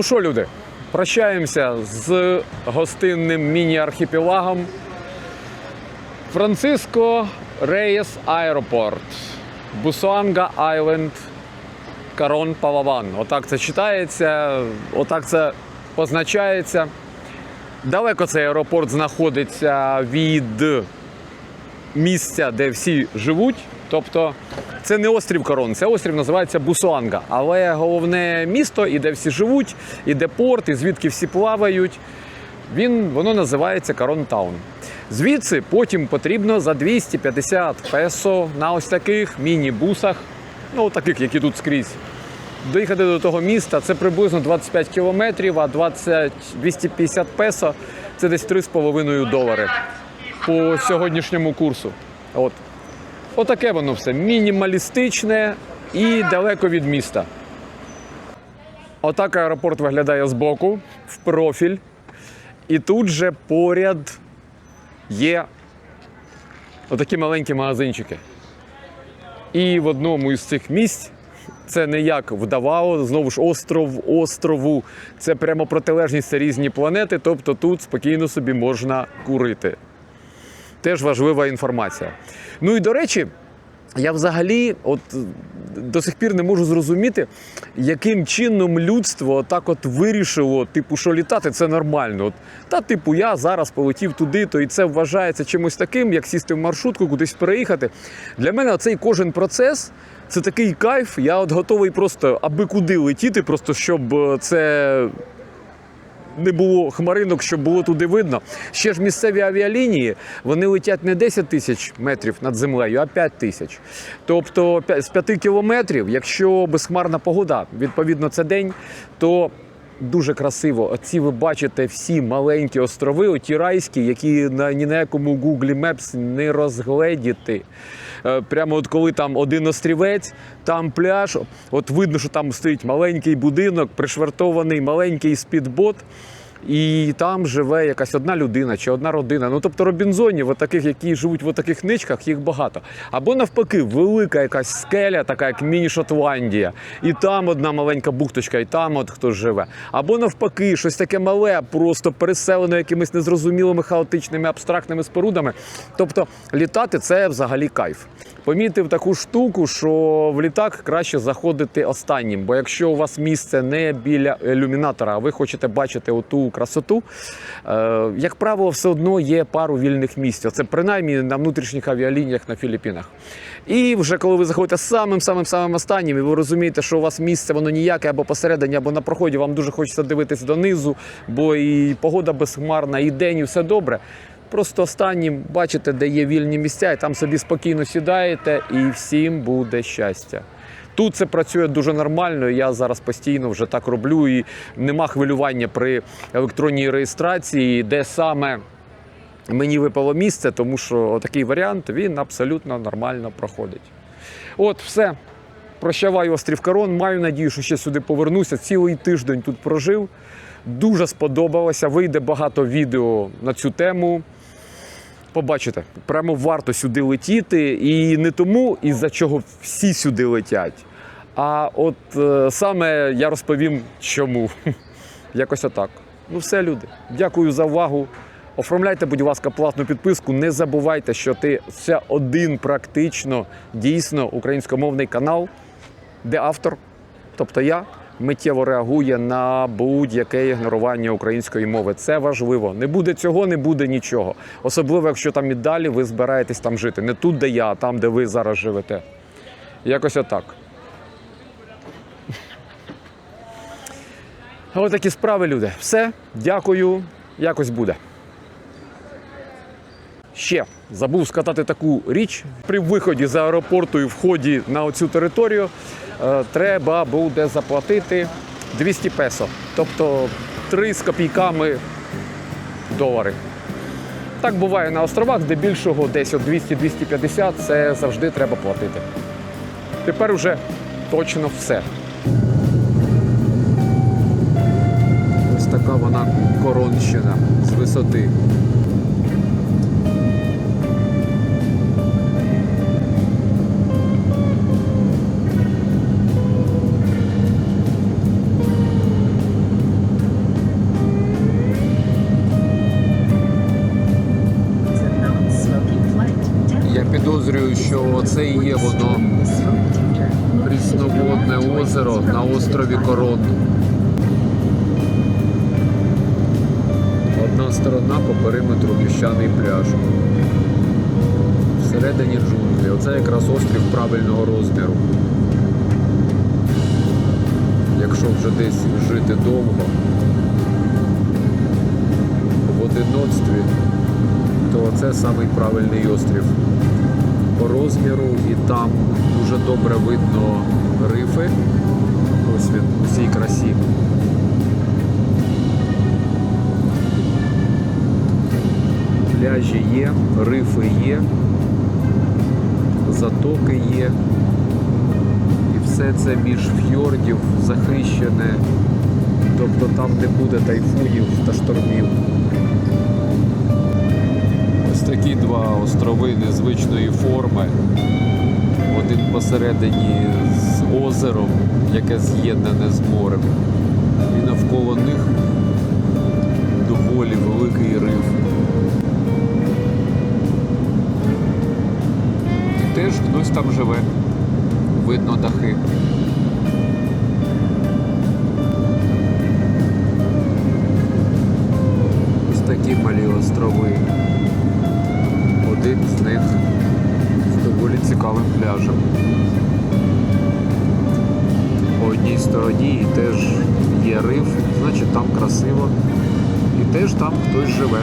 Ну що, люди, прощаємося з гостинним міні-архіпелагом. Франциско Рейс Аеропорт. Бусуанга Айленд. Карон Палаван. Отак це читається, отак це позначається. Далеко цей аеропорт знаходиться від місця, де всі живуть. Тобто це не острів Корон, це острів називається Бусуанга. Але головне місто, і де всі живуть, і де порт, і звідки всі плавають, він, воно називається Корон Таун. Звідси потім потрібно за 250 песо на ось таких міні-бусах, ну таких, які тут скрізь. Доїхати до того міста це приблизно 25 кілометрів, а 20, 250 песо це десь 3,5 долари по сьогоднішньому курсу. От. Отаке воно все мінімалістичне і далеко від міста. Отак аеропорт виглядає збоку, в профіль. І тут же поряд є отакі маленькі магазинчики. І в одному із цих місць це не як вдавало, знову ж остров острову. Це прямо протилежність це різні планети, тобто тут спокійно собі можна курити. Теж важлива інформація. Ну і до речі, я взагалі от до сих пір не можу зрозуміти, яким чином людство так от вирішило, типу, що літати це нормально. От, та, типу, я зараз полетів туди, то і це вважається чимось таким, як сісти в маршрутку, кудись переїхати. Для мене цей кожен процес це такий кайф. Я от готовий просто аби куди летіти, просто щоб е, це не було хмаринок, щоб було туди видно. Ще ж місцеві авіалінії вони летять не 10 тисяч метрів над землею, а 5 тисяч. Тобто з 5 кілометрів, якщо безхмарна погода, відповідно, це день, то дуже красиво. Оці ви бачите всі маленькі острови, оті райські, які на ні на якому Google Maps не розгледіти. Е, Прямо от коли там один острівець, там пляж, от видно, що там стоїть маленький будинок, пришвартований маленький спідбот. І там живе якась одна людина чи одна родина. Ну тобто робінзонів, таких, які живуть в таких ничках, їх багато. Або навпаки, велика якась скеля, така як міні-Шотландія, і там одна маленька бухточка, і там от хтось живе. Або навпаки, щось таке мале, просто переселено якимись незрозумілими хаотичними абстрактними спорудами. Тобто літати це взагалі кайф. Помітив таку штуку, що в літак краще заходити останнім, бо якщо у вас місце не біля ілюмінатора, а ви хочете бачити оту красоту, е, як правило, все одно є пару вільних місць. Це принаймні на внутрішніх авіалініях на Філіппінах. І вже коли ви заходите самим самим самим останнім, і ви розумієте, що у вас місце воно ніяке або посередині, або на проході, вам дуже хочеться дивитись донизу, бо і погода безхмарна, і день, і все добре. Просто останнім бачите, де є вільні місця, і там собі спокійно сідаєте, і всім буде щастя. Тут це працює дуже нормально. Я зараз постійно вже так роблю, і нема хвилювання при електронній реєстрації, де саме мені випало місце, тому що такий варіант він абсолютно нормально проходить. От, все. Прощаваю острів Корон. Маю надію, що ще сюди повернуся. Цілий тиждень тут прожив. Дуже сподобалося. Вийде багато відео на цю тему. Побачите, прямо варто сюди летіти. І не тому, із-за чого всі сюди летять. А от е, саме я розповім, чому. Якось отак. Ну, все, люди. Дякую за увагу. Оформляйте, будь ласка, платну підписку. Не забувайте, що ти це один практично дійсно українськомовний канал, де автор, тобто я, миттєво реагує на будь-яке ігнорування української мови. Це важливо. Не буде цього, не буде нічого. Особливо, якщо там і далі ви збираєтесь там жити. Не тут, де я, а там, де ви зараз живете. Якось отак. Ось такі справи, люди. Все, дякую. Якось буде. Ще забув сказати таку річ. При виході з аеропорту і вході на оцю територію е, треба буде заплатити 200 песо, тобто 3 з копійками долари. Так буває на островах, де більшого десь 200-250 це завжди треба платити. Тепер уже точно все. яка вона коронщина з висоти. Я підозрюю, що це і є воно різноводне озеро на острові Корон. Сторона по периметру піщаний пляж. Всередині джунглі. Оце якраз острів правильного розміру. Якщо вже десь жити довго в одиноцтві, то це самий правильний острів по розміру і там дуже добре видно рифи. Ось він у всій красі. Пляжі є, рифи є, затоки є. І все це між фьордів захищене. Тобто там не буде тайфунів та штормів. Ось такі два острови незвичної форми. Один посередині з озером, яке з'єднане з морем. І навколо них доволі великий риф. Там живе. Видно дахи. Ось такі малі острови. Один з них з доволі цікавим пляжем. По одній стороні теж є риф, значить там красиво. І теж там хтось живе.